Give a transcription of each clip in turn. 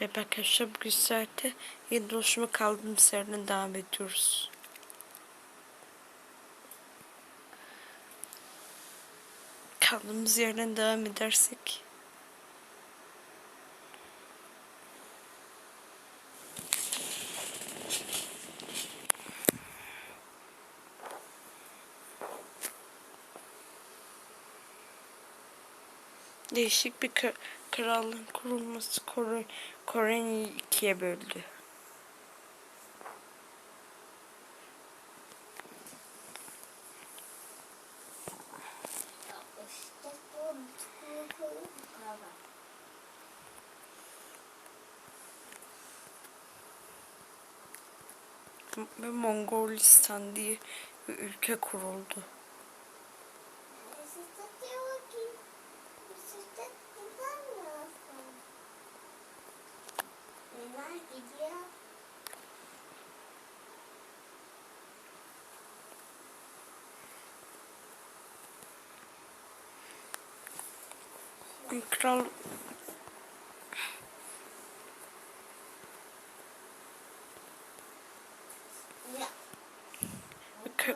Ve arkadaşlar bugün saatte yeni oluşuma kaldığımız yerden devam ediyoruz. Kaldığımız yerden devam edersek değişik bir krallığın kurulması Kore Kore'yi ikiye böldü. Ve Mongolistan diye bir ülke kuruldu.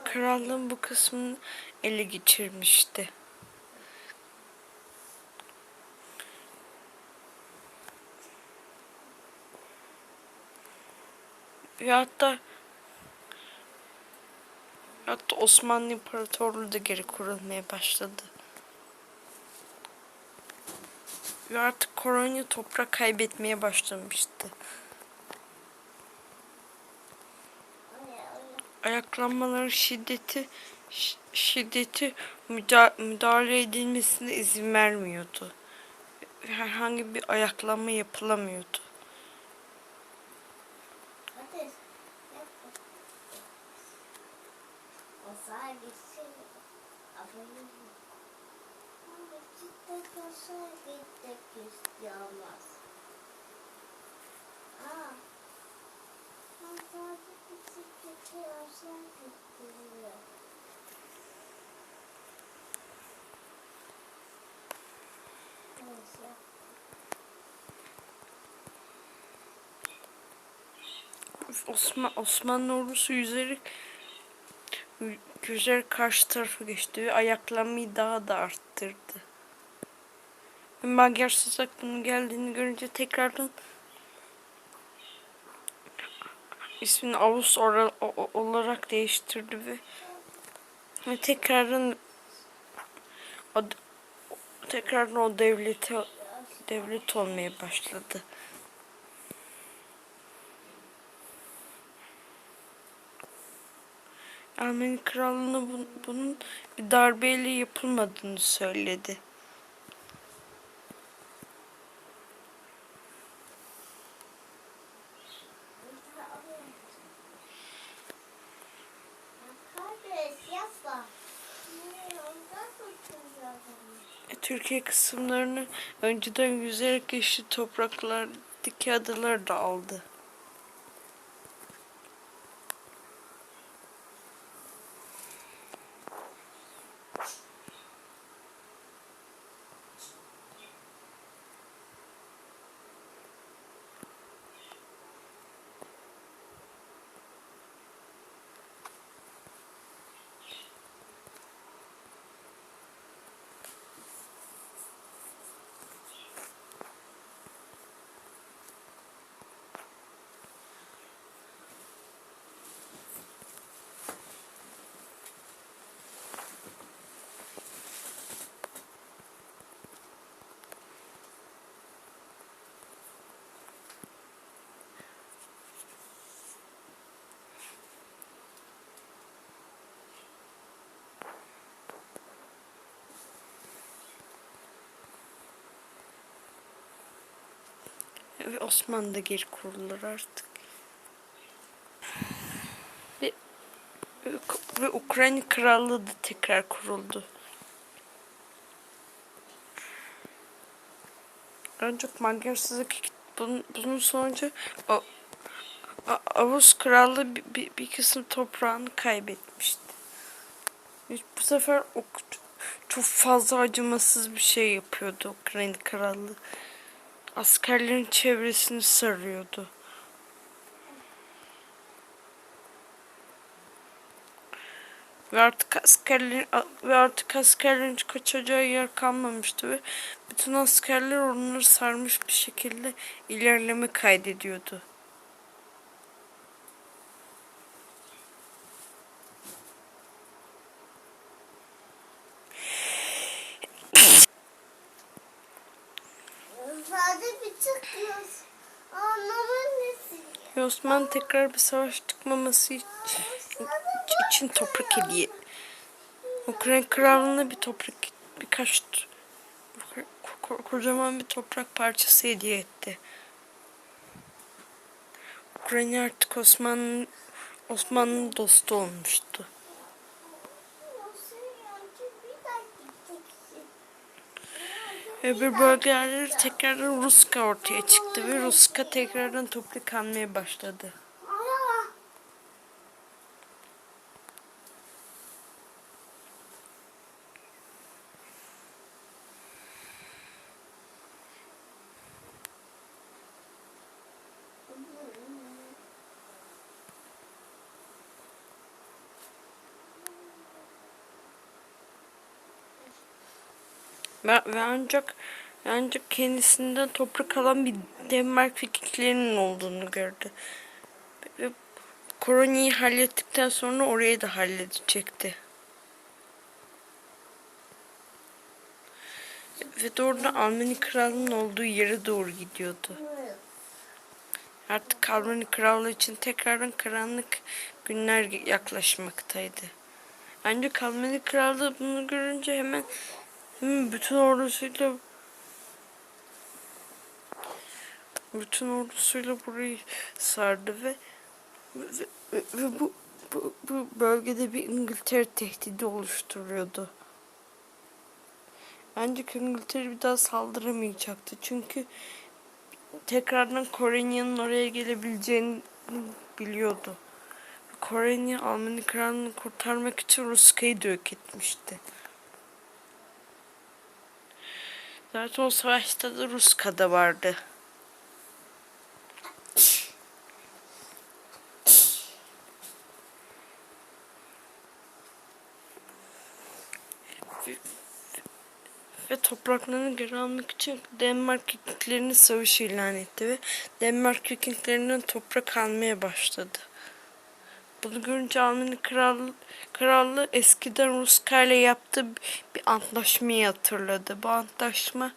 Krallığın bu kısmını ele geçirmişti. Ve hatta hatta Osmanlı İmparatorluğu da geri kurulmaya başladı. Ve artık Koronya toprak kaybetmeye başlamıştı. Ayaklanmaların şiddeti şi- şiddeti müda- müdahale edilmesine izin vermiyordu. Herhangi bir ayaklanma yapılamıyordu. Osman Osmanlı ordusu yüzerek yüzerek karşı tarafa geçti ve ayaklanmayı daha da arttırdı. Magyar Sızak bunun geldiğini görünce tekrardan ismini Avus olarak değiştirdi ve, ve tekrardan o, tekrardan o devlete devlet olmaya başladı. Ermeni krallığına bun- bunun bir darbeyle yapılmadığını söyledi. E, Türkiye kısımlarını önceden yüzerek geçti topraklardaki adalar da aldı. Ve Osmanlı da geri kurulur artık. Ve, ve Ukrayna Krallığı da tekrar kuruldu. Ancak Magyarsızlık bunun, bunun sonucu o, A- Avuz Krallığı bir, bir, bir kısım toprağını kaybetmişti. Bu sefer o çok fazla acımasız bir şey yapıyordu Ukrayna Krallığı. Askerlerin çevresini sarıyordu. Ve artık askerlerin ve artık askerlerin kaçacağı yer kalmamıştı ve bütün askerler onları sarmış bir şekilde ilerleme kaydediyordu. Sadece bir çıkıyoruz. Anlamın nesi? Osman tekrar bir savaş çıkmaması için, için toprak hediye. Ukrayna krallığına bir toprak birkaç ko- ko- kocaman bir toprak parçası hediye etti. Ukrayna artık Osmanlı Osmanlı dostu olmuştu. Nasıl yani? Bir daha gideceksin. Öbür bölgelerde tekrardan Ruska ortaya çıktı ve Ruska tekrardan toprak almaya başladı. Ve, ve ancak ancak kendisinden toprak alan bir Denmark Vikinglerinin olduğunu gördü. Ve koloniyi hallettikten sonra orayı da halledecekti. Ve doğrudan Almanya Krallığı'nın olduğu yere doğru gidiyordu. Artık Almanya Krallığı için tekrardan karanlık günler yaklaşmaktaydı. Ancak Almanya Krallığı bunu görünce hemen, hemen bütün ordusuyla bütün ordusuyla burayı sardı ve ve, ve- ve bu, bu, bu bölgede bir İngiltere tehdidi oluşturuyordu. Ancak İngiltere bir daha saldıramayacaktı. Çünkü tekrardan Korenya'nın oraya gelebileceğini biliyordu. Korenya Almanya krallığını kurtarmak için Rusya'yı da yok etmişti. Zaten o savaşta da Ruska da vardı. ve topraklarını geri almak için Denmark Vikinglerini savaş ilan etti ve Denmark Vikinglerinden toprak almaya başladı. Bunu görünce Almanya Krallığı, Krallığı eskiden Ruska ile yaptığı bir antlaşmayı hatırladı. Bu antlaşma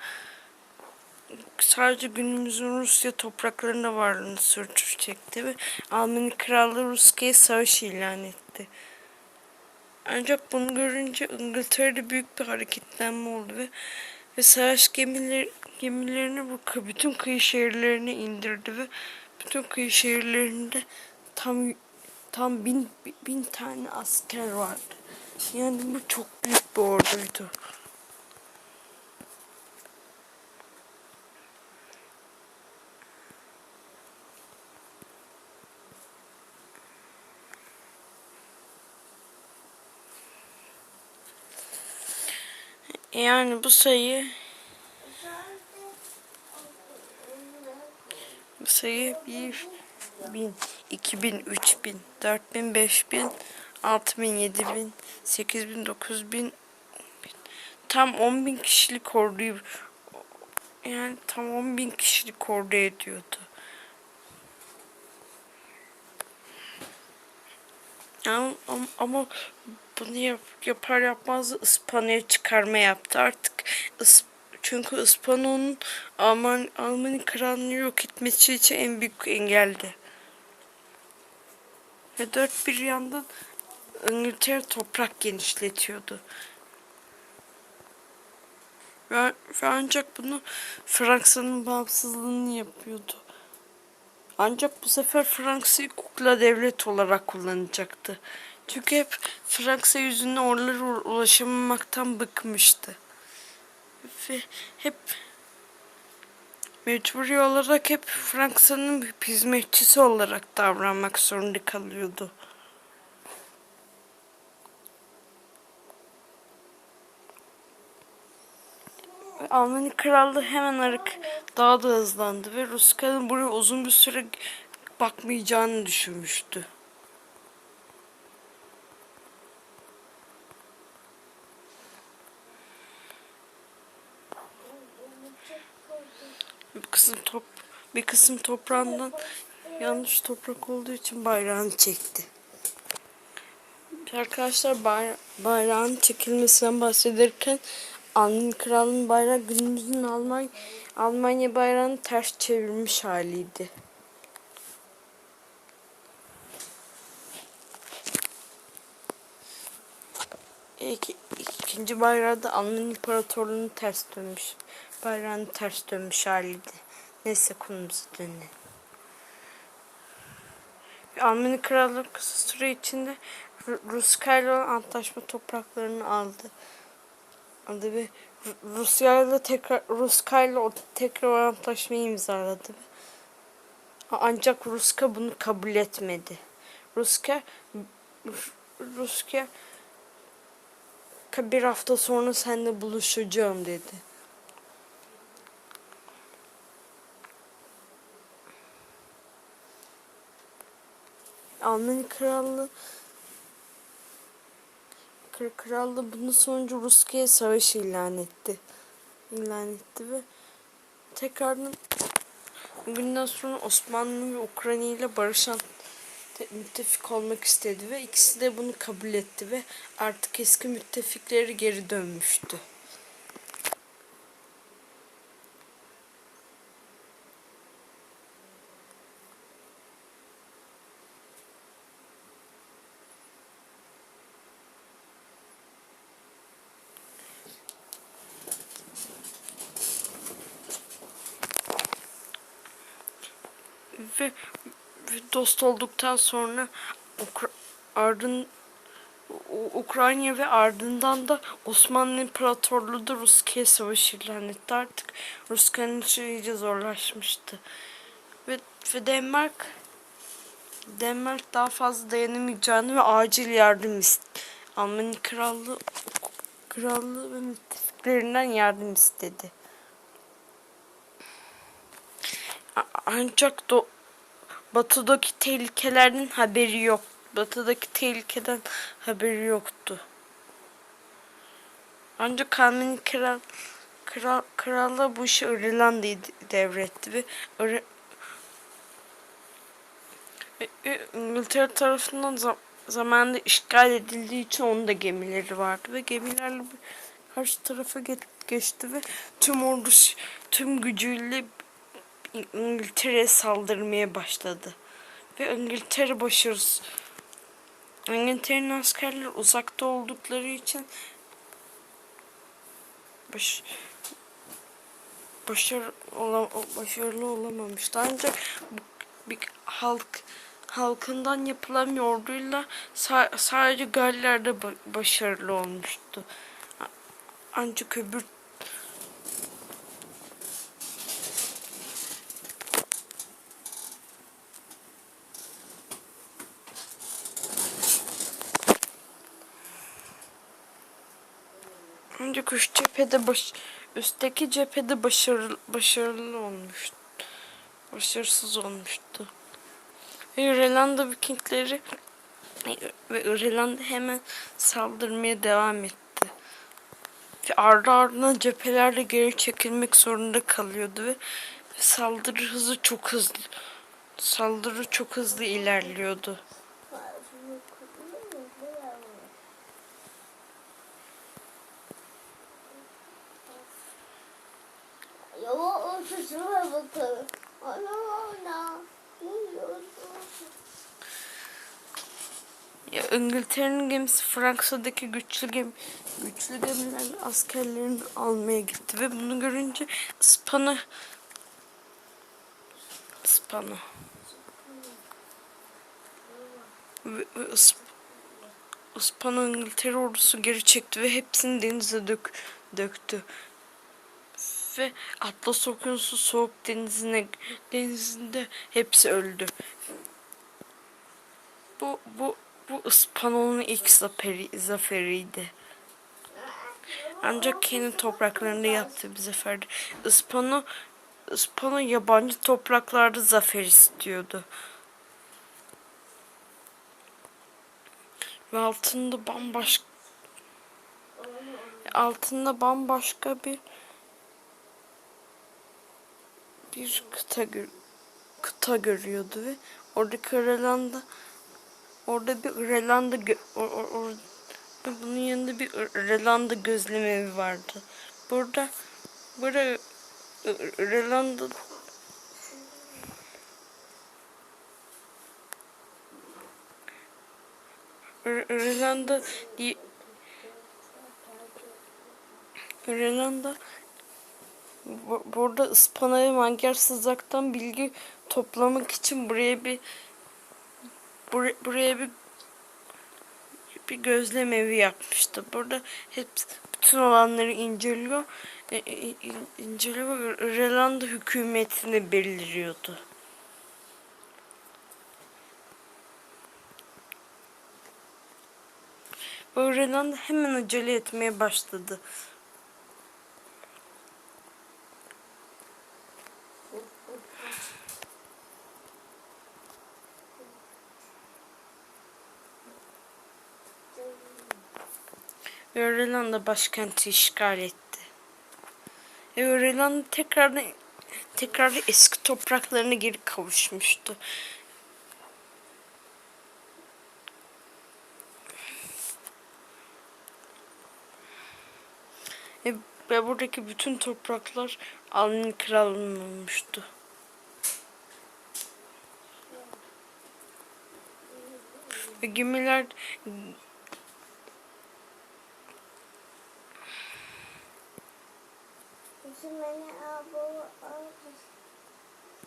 sadece günümüzün Rusya topraklarında varlığını sürdürecekti ve Almanya Krallığı Rusya'ya savaş ilan etti. Ancak bunu görünce İngiltere'de büyük bir hareketlenme oldu ve, ve savaş gemileri, gemilerini bu bütün kıyı şehirlerine indirdi ve bütün kıyı şehirlerinde tam tam bin, bin tane asker vardı. Yani bu çok büyük bir orduydu. Yani bu sayı bu sayı bir bin, iki bin, üç bin, dört bin, beş bin, altı bin, yedi bin, sekiz bin, dokuz bin, tam on bin kişilik orduyu yani tam on bin kişilik ordu ediyordu. Ama, ama, ama bunu yap, yapar yapmaz da İspanya'ya çıkarma yaptı. Artık İs- çünkü İspanya'nın Alman, Almanya krallığını yok etmesi için en büyük engeldi. Ve dört bir yandan İngiltere toprak genişletiyordu. Ve, ve ancak bunu Fransa'nın bağımsızlığını yapıyordu. Ancak bu sefer Fransa'yı kukla devlet olarak kullanacaktı. Çünkü hep Fransa yüzünden oralara ulaşamamaktan bıkmıştı. Ve hep mecburi olarak hep Fransa'nın bir hizmetçisi olarak davranmak zorunda kalıyordu. Almanya krallığı hemen hareket daha da hızlandı ve Rusya'nın buraya uzun bir süre bakmayacağını düşünmüştü. Bir kısım top bir kısım toprağından yanlış toprak olduğu için bayrağını çekti. Arkadaşlar bayra bayrağın çekilmesinden bahsederken Alman kralın bayrağı günümüzün Almanya Almanya bayrağını ters çevirmiş haliydi. İki, ikinci bayrağı da Alman İmparatorluğu'nun ters dönmüş. Bayrağın ters dönmüş haliydi. Neyse konumuza dönelim. Alman krallığı kısa süre içinde Ru- Rusya ile olan antlaşma topraklarını aldı. Aldı ve Ru- Rusya ile tekrar Rusya ile tekrar antlaşmayı imzaladı. Ancak Rusya bunu kabul etmedi. Rusya Rusya bir hafta sonra seninle buluşacağım dedi. Alman krallığı krallığı bunun sonucu Rusya'ya savaş ilan etti. İlan etti ve tekrardan günden sonra Osmanlı ve Ukrayna ile barışan te- müttefik olmak istedi ve ikisi de bunu kabul etti ve artık eski müttefikleri geri dönmüştü. Ve, dost olduktan sonra Ukra ardın Ukrayna ve ardından da Osmanlı İmparatorluğu da Rusya'ya savaş ilan etti. Artık Rusya'nın işi iyice zorlaşmıştı. Ve, ve Denmark Denmark daha fazla dayanamayacağını ve acil yardım istedi. Almanya Krallığı Krallığı ve müttefiklerinden yardım istedi. A- Ancak do batıdaki tehlikelerden haberi yok. Batıdaki tehlikeden haberi yoktu. Ancak Alman kral kral krallığı bu işi İrlanda'ya devretti ve İr- İngiltere tarafından zam zamanında işgal edildiği için onun da gemileri vardı ve gemilerle karşı tarafa ge- geçti ve tüm ordusu tüm gücüyle İngiltere'ye saldırmaya başladı. Ve İngiltere başarısı İngiltere'nin askerleri uzakta oldukları için baş, başar, ola, başarılı olamamıştı. Ancak bir halk halkından yapılan bir orduyla sa- sadece Galler'de ba- başarılı olmuştu. Ancak öbür Ancak üst cephede baş, üstteki cephede başarılı, başarılı olmuştu. Başarısız olmuştu. Ve İrlanda Vikingleri ve İrlanda hemen saldırmaya devam etti. Ve ardı ardına cephelerle geri çekilmek zorunda kalıyordu ve saldırı hızı çok hızlı. Saldırı çok hızlı ilerliyordu. İngiltere'nin gemisi Fransa'daki güçlü gemi güçlü gemilerle askerlerini almaya gitti ve bunu görünce İspanya İspanya ve, ve İsp- İspanya İngiltere ordusu geri çekti ve hepsini denize dök, döktü. Ve Atlas Okyanusu soğuk denizine denizinde hepsi öldü. Bu bu bu İspanyol'un ilk zaferi, zaferiydi. Ancak kendi topraklarında yaptı bir seferde. Ispano, Ispano yabancı topraklarda zafer istiyordu. Ve altında bambaşka altında bambaşka bir bir kıta gör, kıta görüyordu ve oradaki Irlanda orada bir Irlanda or, or, or- bunun yanında bir Irlanda gözlemevi vardı. Burada burada Ir- Irlanda Ir- Irlanda di- Irlanda bu- burada ıspana ve mangar sızaktan bilgi toplamak için buraya bir buraya, buraya bir bir gözlem evi yapmıştı. Burada hep bütün olanları inceliyor. E, e, in- inceliyor ve hükümetini belirliyordu. İrlanda hemen acele etmeye başladı. Ve İrlanda başkenti işgal etti. Ve İrlanda tekrardan tekrar eski topraklarına geri kavuşmuştu. Ve, ve buradaki bütün topraklar Alman krallığının olmuştu. Ve gemiler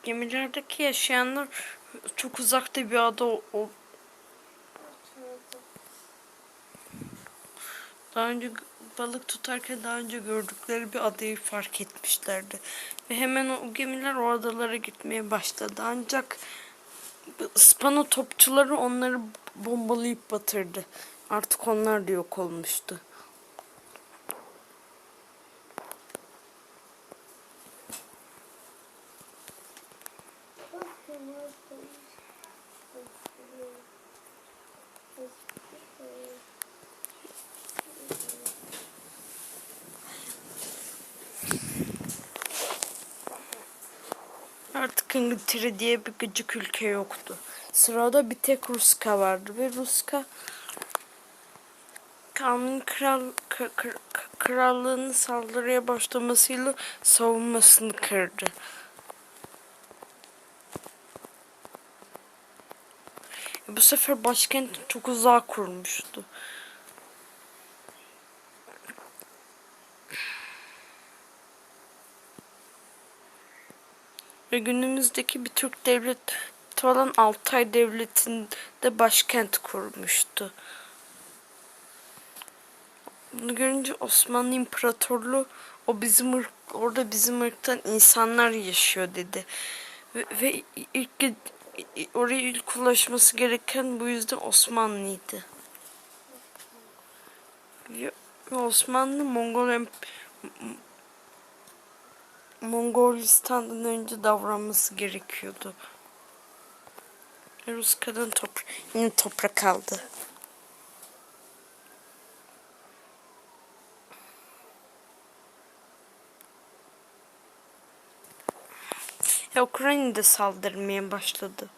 gemilerdeki yaşayanlar çok uzakta bir ada o- daha önce balık tutarken daha önce gördükleri bir adayı fark etmişlerdi. Ve hemen o gemiler o adalara gitmeye başladı. Ancak bu Ispano topçuları onları bombalayıp batırdı. Artık onlar da yok olmuştu. İngiltere diye bir gıcık ülke yoktu. Sırada bir tek Ruska vardı ve Ruska Kanun kral, krallığının saldırıya başlamasıyla savunmasını kırdı. Bu sefer başkent çok uzağa kurmuştu. Ve günümüzdeki bir Türk devleti olan Altay Devleti'nde başkent kurmuştu. Bunu görünce Osmanlı İmparatorluğu o bizim ırk, orada bizim ırktan insanlar yaşıyor dedi. Ve, ve ilk oraya ilk ulaşması gereken bu yüzden Osmanlı'ydı. Ve Osmanlı Mongol Mongolistan'dan önce davranması gerekiyordu. Rusya'dan toprak, yine toprak aldı. Ya saldırmaya başladı.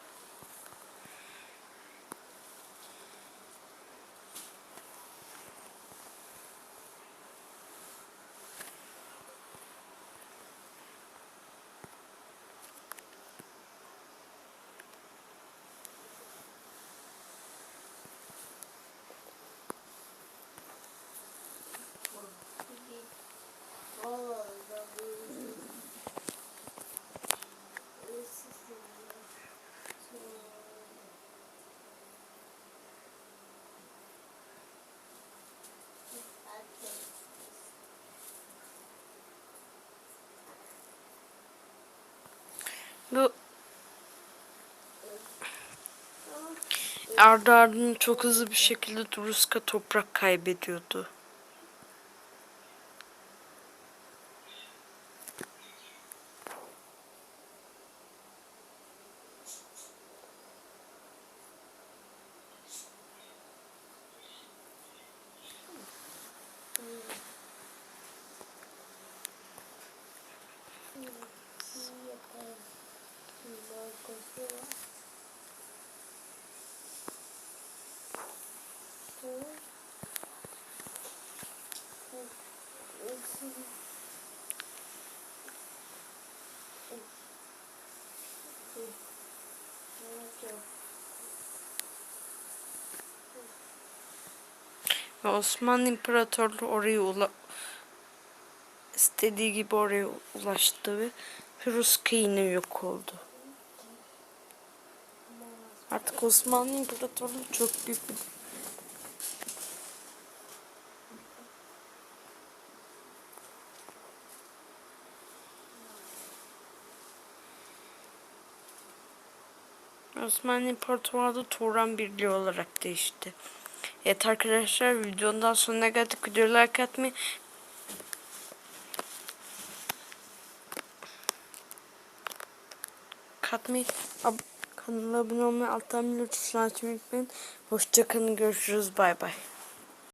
Bu ardı ardına çok hızlı bir şekilde Ruska toprak kaybediyordu. Ve Osmanlı İmparatorluğu oraya ula istediği gibi oraya ulaştı ve Ruska yine yok oldu. Artık Osmanlı İmparatorluğu çok büyük bir Osmanlı İmparatorluğu Turan Birliği olarak değişti. Evet arkadaşlar videonun sonuna geldik. Videoyu like atmayı katmayı ab kanala abone olmayı alttan tuşuna açmayı unutmayın. Hoşçakalın görüşürüz bay bay.